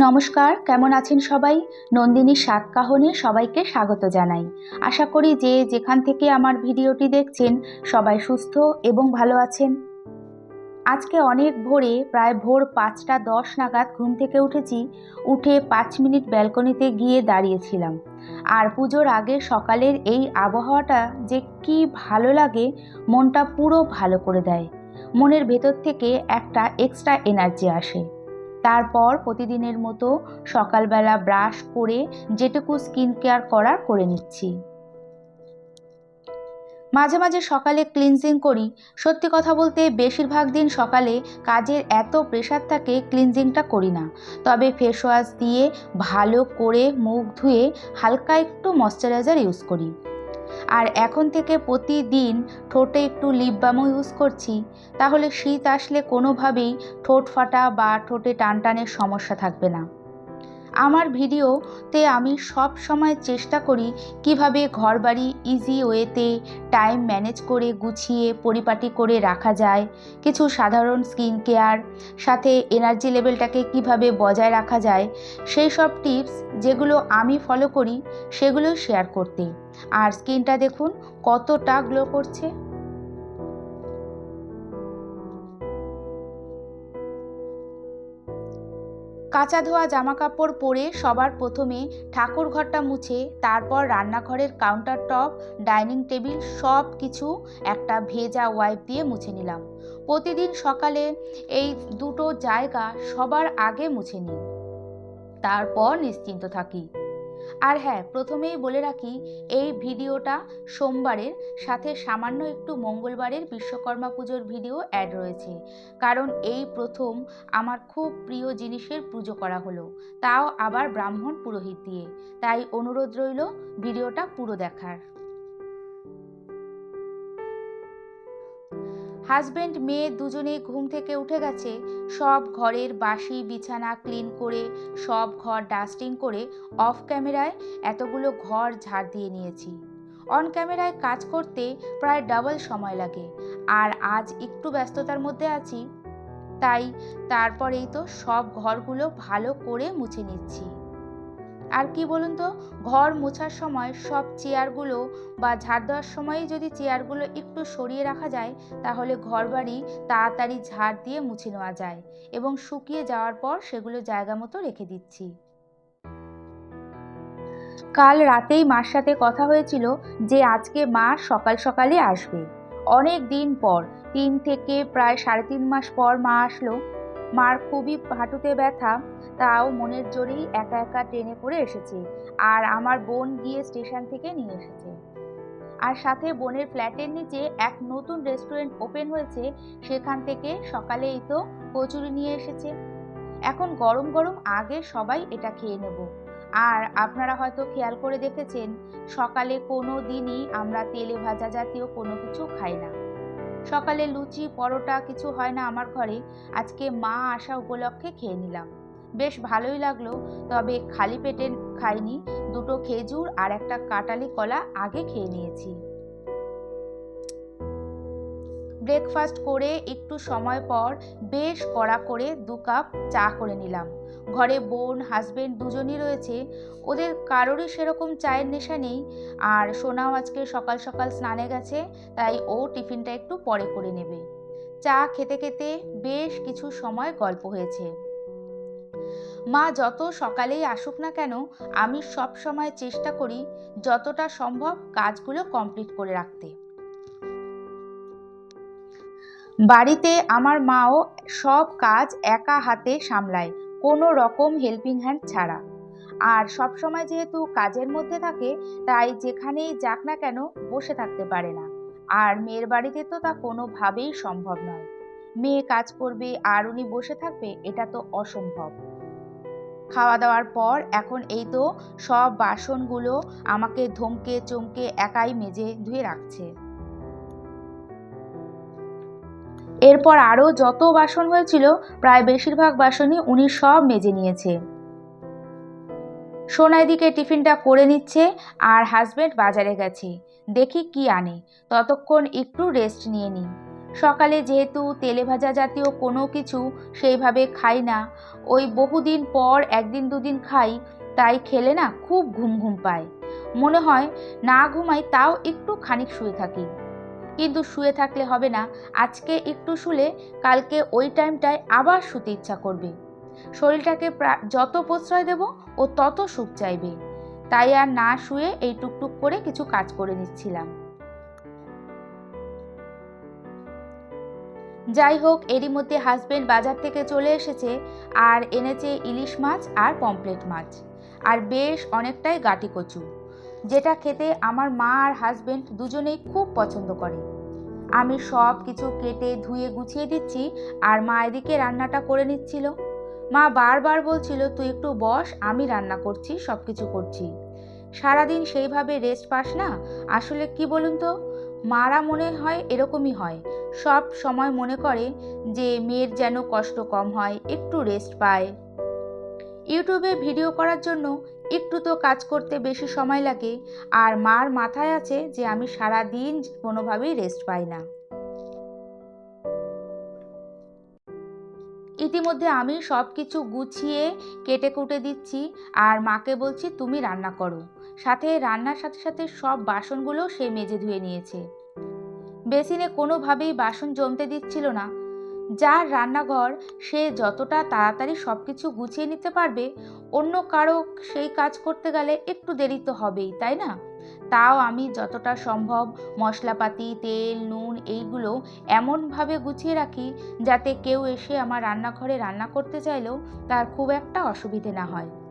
নমস্কার, কেমন আছেন সবাই? নন্দিনীর সাতকাহনে সবাইকে স্বাগত জানাই। আশা করি যে যেখান থেকে আমার ভিডিওটি দেখছেন, সবাই সুস্থ এবং ভালো আছেন। আজকে অনেক ভোরে প্রায় ভোর পাঁচটা দশ নাগাদ ঘুম থেকে উঠেছি, উঠে পাঁচ মিনিট ব্যালকনিতে গিয়ে দাঁড়িয়েছিলাম। আর পুজোর আগে সকালের এই আবহাওয়াটা যে কি ভালো লাগে, মনটা পুরো ভালো করে দেয়। মনের ভেতর থেকে একটা এক্সট্রা এনার্জি আসে। তারপর প্রতিদিনের মতো সকালবেলা ব্রাশ করে যেটুকু স্কিন কেয়ার করার করে নিচ্ছি। মাঝে মাঝে সকালে ক্লিনজিং করি। সত্যি কথা বলতে বেশিরভাগ দিন সকালে কাজের এত প্রেশার থাকে ক্লিনজিংটা করি না। তবে ফেস ওয়াশ দিয়ে ভালো করে মুখ ধুয়ে হালকা একটু ময়শ্চারাইজার ইউজ করি। আর এখন থেকে প্রতিদিন ঠোঁটে একটু লিপ বামও ইউজ করছি, তাহলে শীত আসলে কোনোভাবেই ঠোঁট ফাটা বা ঠোঁটে টানটানের সমস্যা থাকবে না। আমার ভিডিওতে আমি সব সময় চেষ্টা করি কীভাবে ঘরবাড়ি ইজি ওয়েতে টাইম ম্যানেজ করে গুছিয়ে পরিপাটি করে রাখা যায়, কিছু সাধারণ স্কিন কেয়ার সাথে এনার্জি লেভেলটাকে কীভাবে বজায় রাখা যায়, সেই সব টিপস যেগুলো আমি ফলো করি সেগুলো শেয়ার করতে। আর স্কিনটা দেখুন কতটা গ্লো করছে। কাঁচা ধোয়া জামাকাপড় পরে সবার প্রথমে ঠাকুর ঘরটা মুছে, তারপর রান্নাঘরের কাউন্টার টপ ডাইনিং টেবিল সব কিছু একটা ভেজা ওয়াইপ দিয়ে মুছে নিলাম। প্রতিদিন সকালে এই দুটো জায়গা সবার আগে মুছে নিই। তারপর নিশ্চিন্ত থাকি। আর হ্যাঁ প্রথমেই বলে রাখি, এই ভিডিওটা সোমবারের সাথে সামান্য একটু মঙ্গলবারের বিশ্বকর্মা পুজোর ভিডিও অ্যাড রয়েছে। কারণ এই প্রথম আমার খুব প্রিয় জিনিসের পুজো করা হলো। তাও আবার ব্রাহ্মণ পুরোহিত দিয়ে। তাই অনুরোধ রইল ভিডিওটা পুরো দেখার। হাজব্যান্ড মেয়ে দুজনেই ঘুম থেকে উঠে গেছে। সব ঘরের বাসি, বিছানা ক্লিন করে, সব ঘর ডাস্টিং করে অফ ক্যামেরায় এতগুলো ঘর ঝাড় দিয়ে নিয়েছি। অন ক্যামেরায় কাজ করতে প্রায় ডাবল সময় লাগে। আর আজ একটু ব্যস্ততার মধ্যে আছি। তাই তারপরেই তো সব ঘরগুলো ভালো করে মুছে নিচ্ছি। আর কি বলুন তো? ঘর মোছার সময় সব চেয়ারগুলো বা ঝাড় দেওয়ার সময়ই যদি চেয়ারগুলো একটু সরিয়ে রাখা যায়, তাহলে ঘর বাড়ি তাড়াতাড়ি ঝাড় দিয়ে মুছে নেওয়া যায় এবং শুকিয়ে যাওয়ার পর সেগুলো জায়গা মতো রেখে দিচ্ছি। কাল রাতেই মার সাথে কথা হয়েছিল যে আজকে মা সকাল সকালে আসবে। অনেক দিন পর, তিন থেকে প্রায় সাড়ে তিন মাস পর মা আসলো। মার খুবই হাঁটুতে ব্যথা, তাও মনের জোরেই একা একা ট্রেনে করে এসেছে আর আমার বোন গিয়ে স্টেশন থেকে নিয়ে এসেছে। আর সাথে বোনের ফ্ল্যাটের নিচে এক নতুন রেস্টুরেন্ট ওপেন হয়েছে, সেখান থেকে সকালেই তো কচুরি নিয়ে এসেছে। এখন গরম গরম আগে সবাই এটা খেয়ে নেব। আর আপনারা হয়তো খেয়াল করে দেখেছেন, সকালে কোনো দিনই আমরা তেলে ভাজা জাতীয় কোনো কিছু খাই না। সকালে লুচি, পরোটা কিছু হয় না আমার ঘরে। আজকে মা আসা উপলক্ষে খেয়ে নিলাম। বেশ ভালোই লাগল, তবে খালি পেটে খাইনি। দুটো খেজুর আর একটা কাটালি কলা আগে খেয়ে নিয়েছি। ব্রেকফাস্ট করে একটু সময় পর বেশ কড়া করে দু কাপ চা করে নিলাম। ঘরে বোন হাজবেন্ড দুজনই রয়েছে। ওদের কারোরই সেরকম চায়ের নেশা নেই। আর সোনাও আজকে সকাল সকাল স্নানে গেছে, তাই ও টিফিনটা একটু পরে করে নেবে। চা খেতে খেতে বেশ কিছু সময় গল্প হয়েছে। মা যত সকালেই আসুক না কেন, আমি সব সময় চেষ্টা করি যতটা সম্ভব কাজগুলো কমপ্লিট করে রাখতে। বাড়িতে আমার মাও সব কাজ একা হাতে সামলায়, কোনো রকম হেল্পিং হ্যান্ড ছাড়া। আর সব সময় যেহেতু কাজের মধ্যে থাকে, তাই যেখানেই যাক না কেন বসে থাকতে পারে না। আর মেয়ের বাড়িতে তো তা কোনোভাবেই সম্ভব নয়। মেয়ে কাজ করবে আর উনি বসে থাকবে, এটা তো অসম্ভব। খাওয়া দাওয়ার পর এখন এই তো সব বাসনগুলো আমাকে ধমকে চমকে একাই মেজে ধুয়ে রাখছে। এরপর আরও যত বাসন হয়েছিল, প্রায় বেশিরভাগ বাসনই উনি সব মেজে নিয়েছে। সোনা এদিকে টিফিনটা করে নিচ্ছে আর হাজবেন্ড বাজারে গেছে। দেখি কি আনে। ততক্ষণ একটু রেস্ট নিয়ে নিই। সকালে যেহেতু তেলে ভাজা জাতীয় কোনো কিছু সেইভাবে খাই না, ওই বহুদিন পর একদিন দুদিন খাই, তাই খেলে না খুব ঘুম ঘুম পায়। মনে হয় না ঘুমাই তাও একটু খানিক শুয়ে থাকি। কিন্তু শুয়ে থাকলে হবে না। আজকে একটু শুলে কালকে ওই টাইমটায় আবার শুতে ইচ্ছা করবে। শরীরটাকে যত প্রশ্রয় দেব ও তত সুখ চাইবে। তাই আর না শুয়ে এই টুকটুক করে কিছু কাজ করে নিচ্ছিলাম। যাই হোক, এরই মধ্যে হাজবেন্ড বাজার থেকে চলে এসেছে আর এনেছে ইলিশ মাছ আর পমপ্লেট মাছ। আর বেশ অনেকটাই গাটি কচু। যেটা খেতে আমার মা আর হাজবেন্ড দুজনেই খুব পছন্দ করে। আমি সব কিছু কেটে, ধুয়ে, গুছিয়ে দিচ্ছি আর মা এদিকে রান্নাটা করে নিচ্ছিল। মা বারবার বলছিল, তুই একটু বস, আমি রান্না করছি সব কিছু করছি। সারাদিন সেইভাবে রেস্ট পাস না? আসলে কি বলুন তো? মারা মনে হয় এরকমই হয়। সব সময় মনে করে যে মেয়ের যেন কষ্ট কম হয়, একটু রেস্ট পায়। ইউটিউবে ভিডিও করার জন্য একটু তো কাজ করতে বেশি সময় লাগে। আর মার মাথায় আছে যে আমি সারা দিন কোনোভাবেই রেস্ট পাই না। ইতিমধ্যে আমি সব কিছু গুছিয়ে কেটে কুটে দিচ্ছি আর মাকে বলছি, তুমি রান্না করো। সাথে রান্নার সাথে সাথে সব বাসনগুলো সে মেজে ধুয়ে নিয়েছে। বেসিনে কোনোভাবেই বাসন জমতে দিচ্ছিল না। যার রান্নাঘর সে যতটা তাড়াতাড়ি সব কিছু গুছিয়ে নিতে পারবে, অন্য কারও সেই কাজ করতে গেলে একটু দেরি তো হবেই, তাই না? তাও আমি যতটা সম্ভব মশলাপাতি, তেল, নুন এইগুলো এমনভাবে গুছিয়ে রাখি যাতে কেউ এসে আমার রান্নাঘরে রান্না করতে চাইলেও তার খুব একটা অসুবিধে না হয়।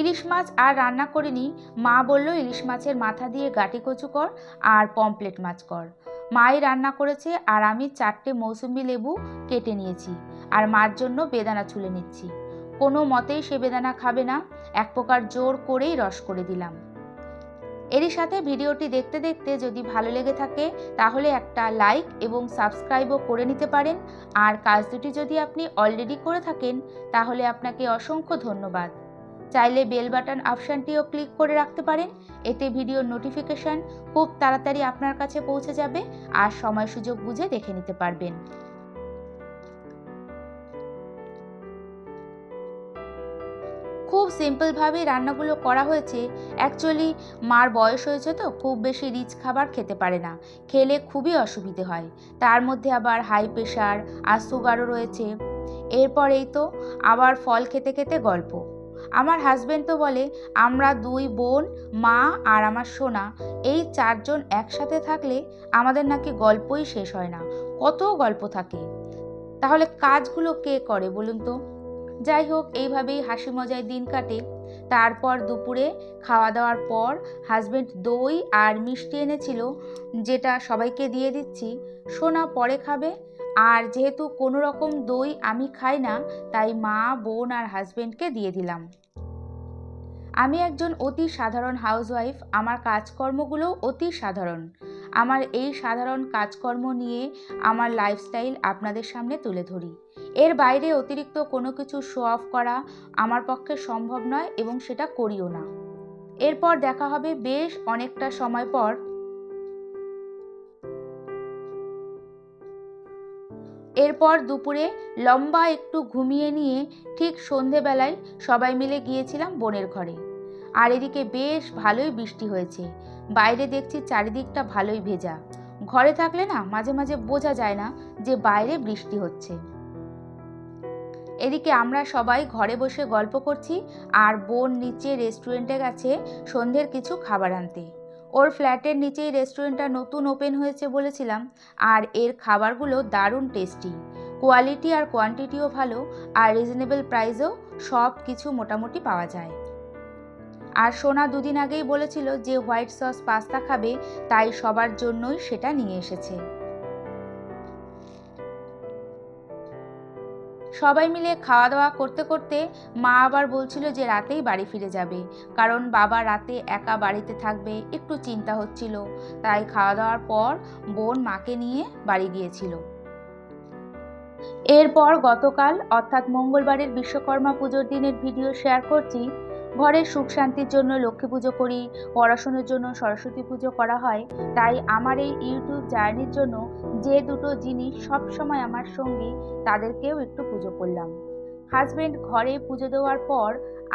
ইলিশ মাছ আর রান্না করিনি। মা বলল, ইলিশ মাছের মাথা দিয়ে গাটি কচু কর আর পমপ্লেট মাছ কর। মাই রান্না করেছে আর আমি চারটে মৌসুমি লেবু কেটে নিয়েছি আর মার জন্য বেদানা ছুলে নিচ্ছি। কোনো মতেই সে বেদানা খাবে না। এক প্রকার জোর করেই রস করে দিলাম। এরই সাথে ভিডিওটি দেখতে দেখতে যদি ভালো লেগে থাকে, তাহলে একটা লাইক এবং সাবস্ক্রাইবও করে নিতে পারেন। আর কাজ দুটি যদি আপনি অলরেডি করে থাকেন, তাহলে আপনাকে অসংখ্য ধন্যবাদ। চাইলে বেল বাটন অপশানটিও ক্লিক করে রাখতে পারেন। এতে ভিডিওর নোটিফিকেশান খুব তাড়াতাড়ি আপনার কাছে পৌঁছে যাবে আর সময় সুযোগ বুঝে দেখে নিতে পারবেন। খুব সিম্পলভাবেই রান্নাগুলো করা হয়েছে। অ্যাকচুয়ালি মার বয়স হয়েছে তো, খুব বেশি রিচ খাবার খেতে পারে না। খেলে খুবই অসুবিধে হয়। তার মধ্যে আবার হাই প্রেশার আর সুগারও রয়েছে। এরপরেই তো আবার ফল খেতে খেতে গল্প। আমার হাজব্যান্ড তো বলে, আমরা দুই বোন, মা আর আমার সোনা। এই চারজন একসাথে থাকলে আমাদের নাকি গল্পই শেষ হয় না। কত গল্প থাকে। তাহলে কাজগুলো কে করে বলুন তো? যাই হোক, এইভাবেই হাসি মজায় দিন কাটে। তারপর দুপুরে খাওয়া দাওয়ার পর হাজব্যান্ড দই আর মিষ্টি এনেছিল, যেটা সবাইকে দিয়ে দিচ্ছি। সোনা পরে খাবে আর যেহেতু কোনো রকম দই আমি খাই না, তাই মা, বোন আর হাজব্যান্ডকে দিয়ে দিলাম। আমি একজন অতি সাধারণ হাউসওয়াইফ আমার কাজকর্মগুলো অতি সাধারণ। আমার এই সাধারণ কাজকর্ম নিয়ে আমার লাইফস্টাইল আপনাদের সামনে তুলে ধরি। এর বাইরে অতিরিক্ত কোনো কিছু শো অফ করা আমার পক্ষে সম্ভব নয় এবং সেটা করিও না। এরপর দেখা হবে বেশ অনেকটা সময় পর এরপর দুপুরে লম্বা একটু ঘুমিয়ে নিয়ে ঠিক সন্ধেবেলায় সবাই মিলে গিয়েছিলাম বোনের ঘরে। আর এদিকে বেশ ভালোই বৃষ্টি হয়েছে। বাইরে দেখছি চারিদিকটা ভালোই ভেজা। ঘরে থাকলে না মাঝে মাঝে বোঝা যায় না যে বাইরে বৃষ্টি হচ্ছে। এদিকে আমরা সবাই ঘরে বসে গল্প করছি আর বোন নিচে রেস্টুরেন্টে গেছে সন্ধ্যের কিছু খাবার আনতে। ওর ফ্ল্যাটের নিচেই রেস্টুরেন্টটা নতুন ওপেন হয়েছে বলেছিলাম, আর এর খাবারগুলো দারুণ টেস্টি। কোয়ালিটি আর কোয়ান্টিটিও ভালো, আর রিজনেবল প্রাইসেও সব কিছু মোটামুটি পাওয়া যায়। আর সোনা দুদিন আগেই বলেছিল যে হোয়াইট সস পাস্তা খাবে, তাই সবার জন্যই সেটা নিয়ে এসেছে। সবাই মিলে খাওয়া দাওয়া করতে করতে মা আবার বলছিল যে রাতেই বাড়ি ফিরে যাবে। কারণ বাবা রাতে একা বাড়িতে থাকবে একটু চিন্তা হচ্ছিল। তাই খাওয়া দাওয়ার পর বোন মাকে নিয়ে বাড়ি গিয়েছিল। এরপর গতকাল, অর্থাৎ মঙ্গলবারের বিশ্বকর্মা পুজোর দিনের ভিডিও শেয়ার করছি ঘরের সুখ শান্তির জন্য লক্ষ্মী পুজো করি, পড়াশুনোর জন্য সরস্বতী পুজো করা হয়, তাই আমার এই ইউটিউব জার্নির জন্য যে দুটো জিনিস সব সময় আমার সঙ্গী, তাদেরকেও একটু পুজো করলাম। হাজবেন্ড ঘরে পুজো দেওয়ার পর,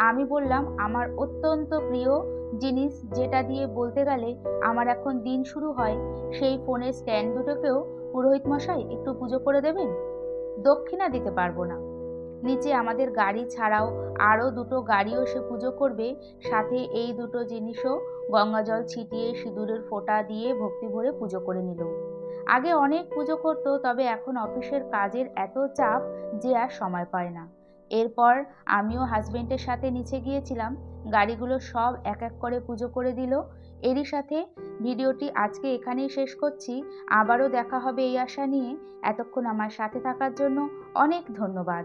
আমি বললাম, আমার অত্যন্ত প্রিয় জিনিস যেটা দিয়ে বলতে গেলে আমার এখন দিন শুরু হয়, সেই ফোনের স্ট্যান্ড দুটোকেও পুরোহিত মশাই একটু পুজো করে দেবেন? দক্ষিণা দিতে পারব না। নিচে আমাদের গাড়ি ছাড়াও আরও দুটো গাড়িও সে পুজো করবে, সাথে এই দুটো জিনিসও গঙ্গা জল ছিটিয়ে সিঁদুরের ফোঁটা দিয়ে ভক্তি ভরে পুজো করে নিল। আগে অনেক পুজো করতো, তবে এখন অফিসের কাজের এত চাপ যে আর সময় পায় না। এরপর আমিও হাজবেন্ডের সাথে নিচে গিয়েছিলাম, গাড়িগুলো সব এক এক করে পুজো করে দিল এরই সাথে ভিডিওটি আজকে এখানেই শেষ করছি। আবারও দেখা হবে এই আশা নিয়ে। এতক্ষণ আমার সাথে থাকার জন্য অনেক ধন্যবাদ।